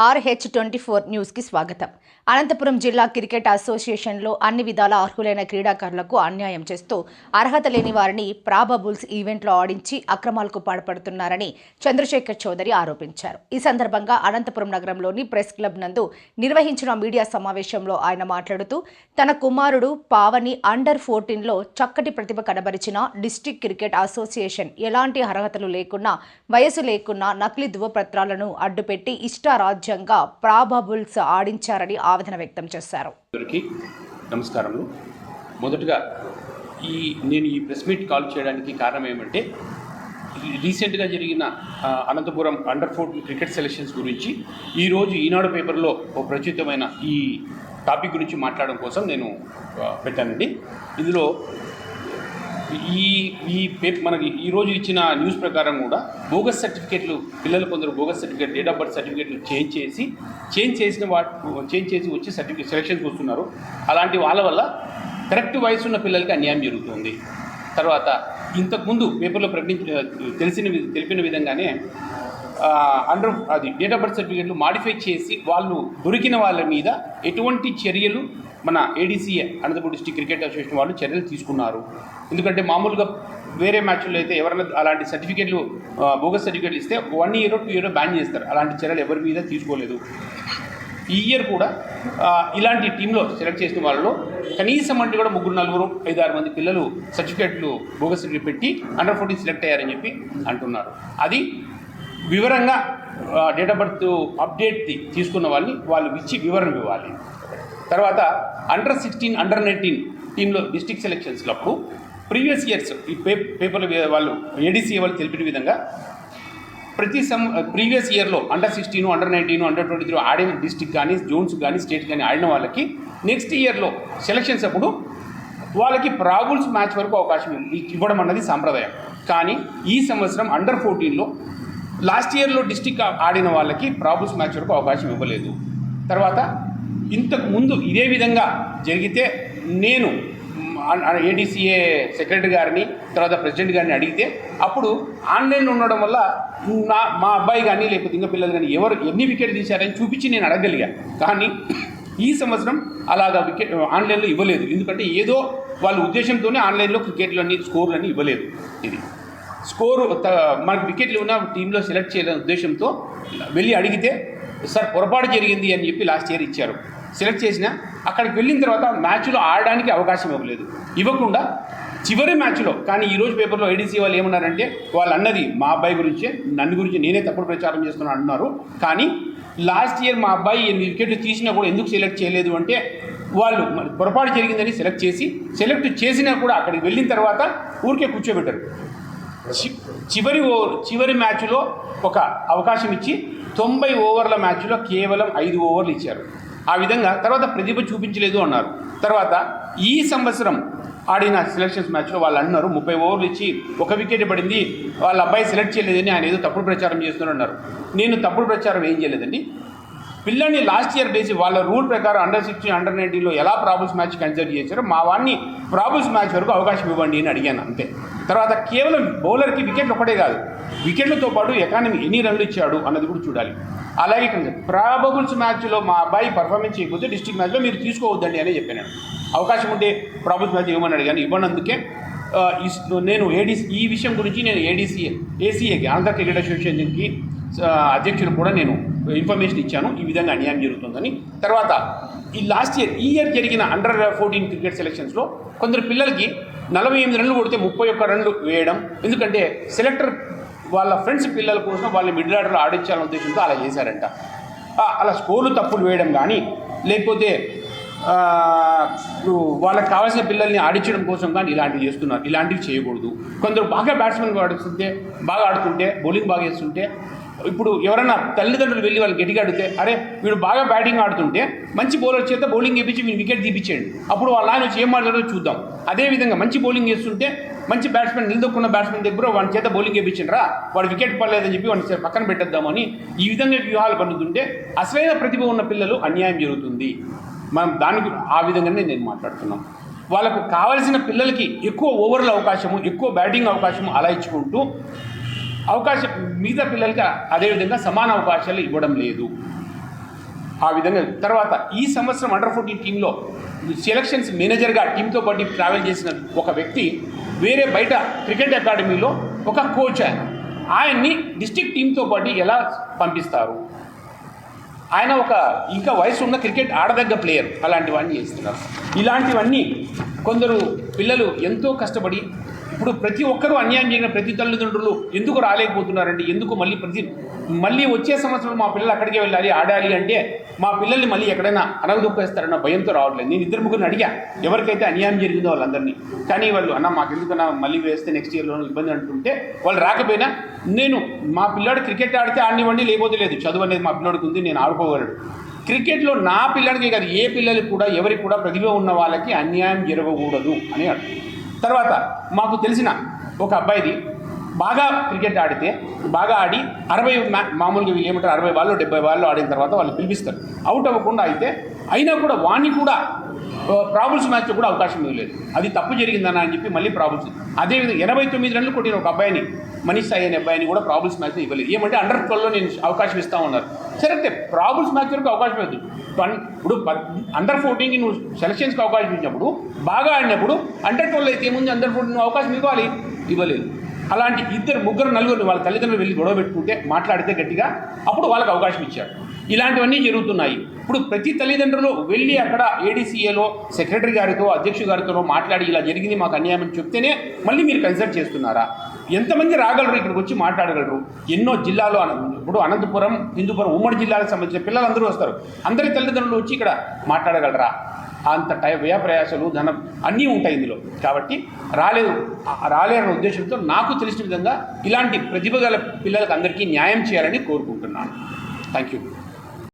RH twenty four న్యూస్కి స్వాగతం. అనంతపురం జిల్లా క్రికెట్ అసోసియేషన్లో అన్ని విధాల అర్హులైన క్రీడాకారులకు అన్యాయం చేస్తూ అర్హత లేని వారిని ప్రాబబుల్స్ ఈవెంట్లో ఆడించి అక్రమాలకు పాల్పడుతున్నారని చంద్రశేఖర్ చౌదరి ఆరోపించారు. ఈ సందర్భంగా అనంతపురం నగరంలోని ప్రెస్ క్లబ్ నందు నిర్వహించిన మీడియా సమావేశంలో ఆయన మాట్లాడుతూ తన కుమారుడు పావని అండర్ ఫోర్టీన్లో చక్కటి ప్రతిభ కనబరిచిన డిస్టిక్ క్రికెట్ అసోసియేషన్ ఎలాంటి అర్హతలు లేకున్నా వయసు లేకున్నా నకిలీ ధృవపత్రాలను అడ్డుపెట్టి ఇష్టారాజ్యంగా ప్రాబబుల్స్ ఆడించారని ఆవేదన వ్యక్తం చేశారు. అందరికీ నమస్కారములు. మొదటగా ఈ నేను ఈ ప్రెస్ మీట్ కాల్ చేయడానికి కారణం ఏమంటే రీసెంట్గా జరిగిన Anantapuram under fourteen cricket selections గురించి ఈరోజు ఈనాడు పేపర్లో ఓ ప్రచురితమైన ఈ టాపిక్ గురించి మాట్లాడడం కోసం నేను పెట్టానండి. ఇందులో ఈ ఈ పేపర్ మనకి ఈరోజు ఇచ్చిన న్యూస్ ప్రకారం కూడా బోగస్ సర్టిఫికేట్లు పిల్లలు కొందరు bogus certificate date of birth సర్టిఫికేట్లు చేంజ్ చేసి చేంజ్ చేసిన వాటి చేంజ్ చేసి వచ్చి సర్టిఫికేట్ సెలక్షన్కి వస్తున్నారు అలాంటి వాళ్ళ వల్ల కరెక్ట్ వయసు ఉన్న పిల్లలకి అన్యాయం జరుగుతుంది. తర్వాత ఇంతకుముందు పేపర్లో ప్రకటించిన తెలిసిన తెలిపిన విధంగానే అండర్ అది డేట్ ఆఫ్ బర్త్ సర్టిఫికేట్లు మాడిఫై చేసి వాళ్ళు దొరికిన వాళ్ళ మీద ఎటువంటి చర్యలు మన ADCA Anantapuram district cricket association వాళ్ళు చర్యలు తీసుకున్నారు. ఎందుకంటే మామూలుగా వేరే మ్యాచ్లో అయితే ఎవరైనా అలాంటి సర్టిఫికేట్లు బోగస్ సర్టిఫికేట్లు ఇస్తే one year two year ban చేస్తారు. అలాంటి చర్యలు ఎవరి మీద తీసుకోలేదు. ఈ ఇయర్ కూడా ఇలాంటి టీంలో సెలెక్ట్ చేసిన వాళ్ళలో కనీసం అంటే కూడా ముగ్గురు నలుగురు ఐదు ఆరు మంది పిల్లలు సర్టిఫికేట్లు బోగస్ పెట్టి అండర్ ఫోర్టీన్ సెలెక్ట్ అయ్యారని చెప్పి అంటున్నారు. అది వివరంగా డేట్ ఆఫ్ బర్త్ అప్డేట్ తీసుకున్న వాళ్ళని వాళ్ళు ఇచ్చి వివరణ ఇవ్వాలి. తర్వాత అండర్ సిక్స్టీన్ అండర్ నైన్టీన్ టీంలో డిస్టిక్ సెలెక్షన్స్లో అప్పుడు ప్రీవియస్ ఇయర్స్ ఈ పే పేపర్లు వాళ్ళు ఏడీసీ వాళ్ళు తెలిపిన విధంగా ప్రతి సం ప్రీవియస్ ఇయర్లో under sixteen under nineteen under twenty three ఆడిన డిస్టిక్ కానీ జోన్స్ కానీ స్టేట్ కానీ ఆడిన వాళ్ళకి నెక్స్ట్ ఇయర్లో సెలక్షన్స్ అప్పుడు వాళ్ళకి ప్రాబుల్స్ మ్యాచ్ వరకు అవకాశం ఇవ్వడం అన్నది సాంప్రదాయం. కానీ ఈ సంవత్సరం అండర్ ఫోర్టీన్లో లాస్ట్ ఇయర్లో డిస్టిక్ ఆడిన వాళ్ళకి ప్రాబుల్స్ మ్యాచ్ వరకు అవకాశం ఇవ్వలేదు. తర్వాత ఇంతకు ముందు ఇదే విధంగా జరిగితే నేను ఏడీసీఏ సెక్రటరీ గారిని తర్వాత ప్రెసిడెంట్ గారిని అడిగితే అప్పుడు ఆన్లైన్లో ఉండడం వల్ల నా మా అబ్బాయి కానీ లేకపోతే ఇంకా పిల్లలు కానీ ఎవరు ఎన్ని వికెట్ తీశారని చూపించి నేను అడగలిగా. కానీ ఈ సంవత్సరం అలాగా వికెట్ ఆన్లైన్లో ఇవ్వలేదు. ఎందుకంటే ఏదో వాళ్ళ ఉద్దేశంతోనే ఆన్లైన్లో క్రికెట్లన్నీ స్కోర్లన్నీ ఇవ్వలేదు. ఇది. స్కోరు మనకి మనకు వికెట్లు ఉన్న టీంలో సెలెక్ట్ చేయాలనే ఉద్దేశంతో వెళ్ళి అడిగితే సార్ పొరపాటు జరిగింది అని చెప్పి లాస్ట్ ఇయర్ ఇచ్చారు. సెలెక్ట్ చేసిన అక్కడికి వెళ్ళిన తర్వాత మ్యాచ్లో ఆడడానికి అవకాశం ఇవ్వలేదు. ఇవ్వకుండా చివరి మ్యాచ్లో కానీ ఈరోజు పేపర్లో ఏడీసీ వాళ్ళు ఏమన్నారంటే వాళ్ళు అన్నది మా అబ్బాయి గురించే నన్ను గురించి నేనే తప్పుడు ప్రచారం చేస్తున్నాను అంటున్నారు కానీ లాస్ట్ ఇయర్ మా అబ్బాయి ఎనిమిది వికెట్లు తీసినా కూడా ఎందుకు సెలెక్ట్ చేయలేదు అంటే వాళ్ళు మరి పొరపాటు జరిగిందని సెలెక్ట్ చేసి సెలెక్ట్ చేసినా కూడా అక్కడికి వెళ్ళిన తర్వాత ఊరికే కూర్చోబెట్టారు. చివరి ఓవర్ చివరి మ్యాచ్లో ఒక అవకాశం ఇచ్చి తొంభై ఓవర్ల మ్యాచ్లో కేవలం ఐదు ఓవర్లు ఇచ్చారు. ఆ విధంగా తర్వాత ప్రతిభ చూపించలేదు అన్నారు. తర్వాత ఈ సంవత్సరం ఆడిన సెలక్షన్స్ మ్యాచ్లో వాళ్ళు అన్నారు ముప్పై ఓవర్లు ఇచ్చి ఒక వికెట్ పడింది వాళ్ళ అబ్బాయి సెలెక్ట్ చేయలేదని ఆయన ఏదో తప్పుడు ప్రచారం చేస్తున్నారు అన్నారు. నేను తప్పుడు ప్రచారం ఏం చేయలేదండి. పిల్లల్ని లాస్ట్ ఇయర్ బేసి వాళ్ళ రూల్ ప్రకారం అండర్ సిక్స్టీన్ అండర్ నైన్టీన్లో ఎలా ప్రాబుల్స్ మ్యాచ్ కన్సిడర్ చేశారో మా వాడిని ప్రాబుల్స్ మ్యాచ్ వరకు అవకాశం ఇవ్వండి అని అడిగాను అంతే. తర్వాత కేవలం బౌలర్కి వికెట్లు ఒకటే కాదు వికెట్లతో పాటు ఎకానమీ ఎన్ని రన్లు ఇచ్చాడు అన్నది కూడా చూడాలి. అలాగే ప్రాబబుల్స్ మ్యాచ్లో మా అబ్బాయి పర్ఫార్మెన్స్ చేయకపోతే డిస్ట్రిక్ట్ మ్యాచ్లో మీరు తీసుకోవద్దండి అని చెప్పాను. అవకాశం ఉంటే ప్రాబుల్స్ మ్యాచ్ ఇవ్వమని అడిగాను ఇవ్వనందుకే నేను ఏడీసీ ఈ విషయం గురించి నేను ఏడీసీ ఏసీఏకి ఆంధ్ర క్రికెట్ అసోసియేషన్కి అధ్యక్షుడు కూడా నేను ఇన్ఫర్మేషన్ ఇచ్చాను. ఈ విధంగా అన్యాయం జరుగుతుందని. తర్వాత ఈ లాస్ట్ ఇయర్ ఈ ఇయర్ జరిగిన అండర్ ఫోర్టీన్ క్రికెట్ సెలెక్షన్స్లో కొందరు పిల్లలకి నలభై ఎనిమిది రన్లు కొడితే ముప్పై ఒక్క రన్లు వేయడం. ఎందుకంటే సెలెక్టర్ వాళ్ళ ఫ్రెండ్స్ పిల్లల కోసం వాళ్ళని మిడిల్ ఆర్డర్లో ఆడించాలనే ఉద్దేశంతో అలా చేశారంట. అలా స్కోర్లు తప్పులు వేయడం కానీ లేకపోతే వాళ్ళకి కావాల్సిన పిల్లల్ని ఆడించడం కోసం కానీ ఇలాంటివి చేస్తున్నారు. ఇలాంటివి చేయకూడదు. కొందరు బాగా బ్యాట్స్మెన్ ఆడుతుంటే బాగా ఆడుతుంటే బౌలింగ్ బాగా చేస్తుంటే ఇప్పుడు ఎవరైనా తల్లిదండ్రులు వెళ్ళి వాళ్ళు గట్టిగా అడిగితే అరే వీడు బాగా బ్యాటింగ్ ఆడుతుంటే మంచి బౌలర్ చేత బౌలింగ్ వేయించి వీడు వికెట్ తీపించండి అప్పుడు వాళ్ళ ఆయన వచ్చి ఏం మాట్లాడో చూద్దాం. అదేవిధంగా మంచి బౌలింగ్ చేస్తుంటే మంచి బ్యాట్స్మెన్ నిలదొక్కున్న బ్యాట్స్మెన్ దగ్గర వాడి చేత బౌలింగ్ వేయించండి వాడు వికెట్ పడలేదని చెప్పి వాడిని పక్కన పెట్టేద్దామని ఈ విధంగా వ్యూహాలు పండుతుంటే అసలైన ప్రతిభ ఉన్న పిల్లలు అన్యాయం జరుగుతుంది. మనం దానికి ఆ విధంగానే నేను మాట్లాడుతున్నాం. వాళ్ళకు కావలసిన పిల్లలకి ఎక్కువ ఓవర్ల అవకాశము ఎక్కువ బ్యాటింగ్ అవకాశము అలా ఇచ్చుకుంటూ అవకాశం మిగతా పిల్లలకి అదేవిధంగా సమాన అవకాశాలు ఇవ్వడం లేదు. ఆ విధంగా తర్వాత ఈ సంవత్సరం అండర్ ఫోర్టీన్ టీంలో సెలక్షన్స్ మేనేజర్గా టీంతో పాటు ట్రావెల్ చేసిన ఒక వ్యక్తి వేరే బయట క్రికెట్ అకాడమీలో ఒక కోచ్ ఆయన. ఆయన్ని డిస్టిక్ టీంతో పాటు ఎలా పంపిస్తారు? ఆయన ఒక ఇంకా వయసు ఉన్న క్రికెట్ ఆడదగ్గ ప్లేయర్ అలాంటివన్నీ చేస్తున్నారు. ఇలాంటివన్నీ కొందరు పిల్లలు ఎంతో కష్టపడి ఇప్పుడు ప్రతి ఒక్కరూ అన్యాయం చేయని ప్రతి తల్లిదండ్రులు ఎందుకు రాలేకపోతున్నారండి? ఎందుకు మళ్ళీ ప్రతి మళ్ళీ వచ్చే సంవత్సరం మా పిల్లలు అక్కడికే వెళ్ళాలి ఆడాలి అంటే మా పిల్లల్ని మళ్ళీ ఎక్కడైనా అనగదొక్కేస్తారన్న భయంతో రావట్లేదు. నేను ఇద్దరు ముగ్గురిని అడిగా ఎవరికైతే అన్యాయం జరిగిందో వాళ్ళందరినీ. కానీ వాళ్ళు అన్న మాకు ఎందుకన్నా మళ్ళీ వేస్తే నెక్స్ట్ ఇయర్లో ఇబ్బంది అంటుంటే వాళ్ళు రాకపోయినా నేను మా పిల్లాడు క్రికెట్ ఆడితే ఆడినివ్వండి లేకపోతే లేదు. చదువు అనేది మా పిల్లోడికి ఉంది నేను ఆడుకోగలడు క్రికెట్లో నా పిల్లడికి కాదు ఏ పిల్లలకి కూడా ఎవరికి కూడా ప్రతిభ ఉన్న వాళ్ళకి అన్యాయం జరగకూడదు అని అర్థం. తర్వాత మాకు తెలిసిన ఒక అబ్బాయిది బాగా క్రికెట్ ఆడితే బాగా ఆడి అరవై మ్యా- మామూలుగా వీళ్ళు ఏమంటారు అరవై వాళ్ళు డెబ్బై వాళ్ళు ఆడిన తర్వాత వాళ్ళు పిలిపిస్తారు. అవుట్ అవ్వకుండా అయితే అయినా కూడా వాణ్ణి కూడా ప్రాబుల్స్ మ్యాచ్లో కూడా అవకాశం ఇవ్వలేదు అది తప్పు జరిగిందన్న అని చెప్పి మళ్ళీ ప్రాబుల్స్. అదేవిధంగా ఎనభై తొమ్మిది రన్లు కొట్టిన ఒక అబ్బాయిని మనీష్ సాయి అనే అబ్బాయిని కూడా ప్రాబుల్స్ మ్యాచ్ ఇవ్వలేదు. ఏమంటే అండర్ ట్వెల్వ్లో నేను అవకాశం ఇస్తా ఉన్నారు. సరే ప్రాబుల్స్ మ్యాచ్ వరకు అవకాశం లేదు. ఇప్పుడు అండర్ ఫోర్టీన్కి నువ్వు సెలక్షన్స్కి అవకాశం ఇచ్చినప్పుడు బాగా ఆడినప్పుడు అండర్ ట్వెల్వ్ అయితే ఏముంది? అండర్ ఫోర్టీన్ అవకాశం ఇవ్వాలి. ఇవ్వలేదు. అలాంటి ఇద్దరు ముగ్గురు నలుగురు వాళ్ళ తల్లిదండ్రులు వెళ్ళి గొడవ పెట్టుకుంటే మాట్లాడితే గట్టిగా అప్పుడు వాళ్ళకి అవకాశం ఇచ్చారు. ఇలాంటివన్నీ జరుగుతున్నాయి. ఇప్పుడు ప్రతి తల్లిదండ్రులు వెళ్ళి అక్కడ ఏడీసీఏలో సెక్రటరీ గారితో అధ్యక్షుడు గారితో మాట్లాడి ఇలా జరిగింది మాకు అన్యాయం అని చెప్తేనే మళ్ళీ మీరు కన్సల్ట్ చేస్తున్నారా? ఎంతమంది రాగలరు ఇక్కడికి వచ్చి మాట్లాడగలరు? ఎన్నో జిల్లాలో ఇప్పుడు అనంతపురం హిందూపురం ఉమ్మడి జిల్లాలకు సంబంధించిన పిల్లలందరూ వస్తారు. అందరి తల్లిదండ్రులు వచ్చి ఇక్కడ మాట్లాడగలరా? అంత టై వ్యయ ప్రయాసాలు ధనం అన్నీ ఉంటాయి ఇందులో. కాబట్టి రాలేదు. రాలేరన్న ఉద్దేశంతో నాకు తెలిసిన విధంగా ఇలాంటి ప్రతిభ గల పిల్లలకు అందరికీ న్యాయం చేయాలని కోరుకుంటున్నాను. Thank you